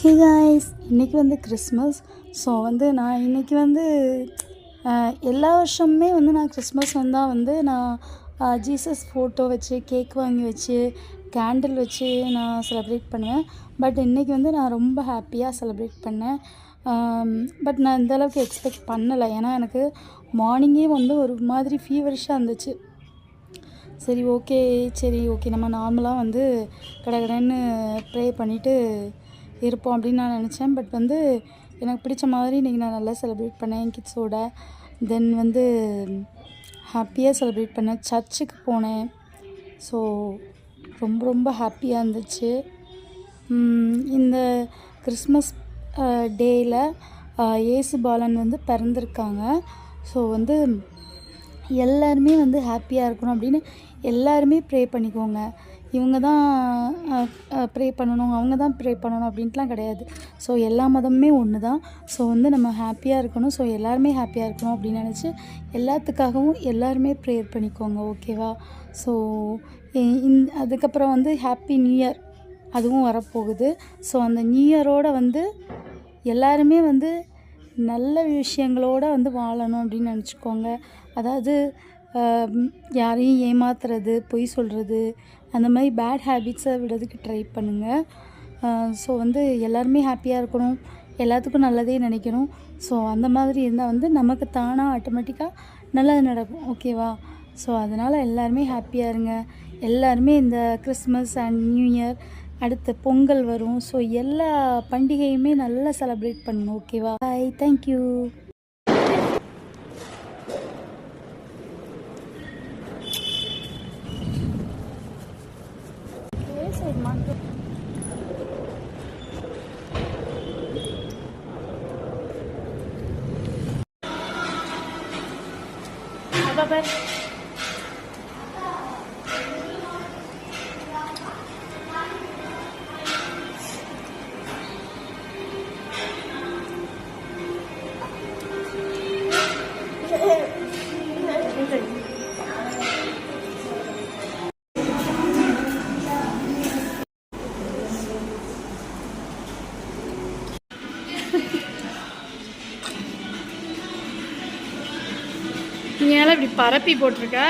Hey guys இன்றைக்கி வந்து Christmas so வந்து நான் இன்றைக்கி வந்து எல்லா வருஷமுமே வந்து நான் கிறிஸ்மஸ் வந்தால் வந்து நான் ஜீசஸ் ஃபோட்டோ வச்சு கேக் வாங்கி வச்சு கேண்டில் வச்சு நான் செலிப்ரேட் பண்ணுவேன். பட் இன்றைக்கி வந்து நான் ரொம்ப ஹாப்பியாக செலிப்ரேட் பண்ணேன். பட் நான் இந்த அளவுக்கு எக்ஸ்பெக்ட் பண்ணலை. ஏன்னா எனக்கு மார்னிங்கே வந்து ஒரு மாதிரி ஃபீவரிஷாக இருந்துச்சு. சரி ஓகே சரி ஓகே நம்ம நார்மலாக வந்து கடகடன்னு ப்ரே பண்ணிவிட்டு இருப்போம் அப்படின்னு நான் நினச்சேன். பட் வந்து எனக்கு பிடிச்ச மாதிரி இன்றைக்கி நான் நல்லா செலிப்ரேட் பண்ணேன் என் கிட்ஸோட தென் வந்து ஹாப்பியாக செலிப்ரேட் பண்ணேன். சர்ச்சுக்கு போனேன். ஸோ ரொம்ப ரொம்ப ஹாப்பியாக இருந்துச்சு. இந்த கிறிஸ்மஸ் டேயில் ஏசு பாலன் வந்து பிறந்திருக்காங்க. ஸோ வந்து எல்லாருமே வந்து ஹாப்பியாக இருக்கணும் அப்படின்னு எல்லாருமே ப்ரே பண்ணிக்கோங்க. இவங்க தான் ப்ரே பண்ணணும் அவங்க தான் ப்ரே பண்ணணும் அப்படின்ட்டுலாம் கிடையாது. ஸோ எல்லா மதமுமே ஒன்று தான் ஸோ வந்து நம்ம ஹாப்பியாக இருக்கணும். ஸோ எல்லாருமே ஹாப்பியாக இருக்கணும் அப்படின்னு நினச்சி எல்லாத்துக்காகவும் எல்லாருமே ப்ரேயர் பண்ணிக்கோங்க ஓகேவா ஸோ இந் அதுக்கப்புறம் வந்து ஹாப்பி நியூ இயர் அதுவும் வரப்போகுது. ஸோ அந்த நியூ இயரோட வந்து எல்லாருமே வந்து நல்ல விஷயங்களோட வந்து வாழணும் அப்படின்னு நினச்சிக்கோங்க. அதாவது யாரையும் ஏமாத்துறது பொய் சொல்கிறது அந்த மாதிரி பேட் ஹேபிட்ஸை விடுறதுக்கு ட்ரை பண்ணுங்கள் ஸோ வந்து எல்லாருமே ஹாப்பியாக இருக்கணும். எல்லாத்துக்கும் நல்லதே நினைக்கணும். ஸோ அந்த மாதிரி இருந்தால் வந்து நமக்கு தானாக ஆட்டோமேட்டிக்காக நல்லது நடக்கும். ஓகேவா ஸோ அதனால் எல்லாருமே ஹாப்பியாக இருங்க. எல்லாருமே இந்த கிறிஸ்மஸ் அண்ட் நியூ இயர் அடுத்த பொங்கல் வரும். ஸோ எல்லா பண்டிகையுமே நல்லா செலப்ரேட் பண்ணணும். ஓகேவா bye thank you fermato. Ah, vabbè. நீ இப்படி பரப்பி போட்டிருக்க?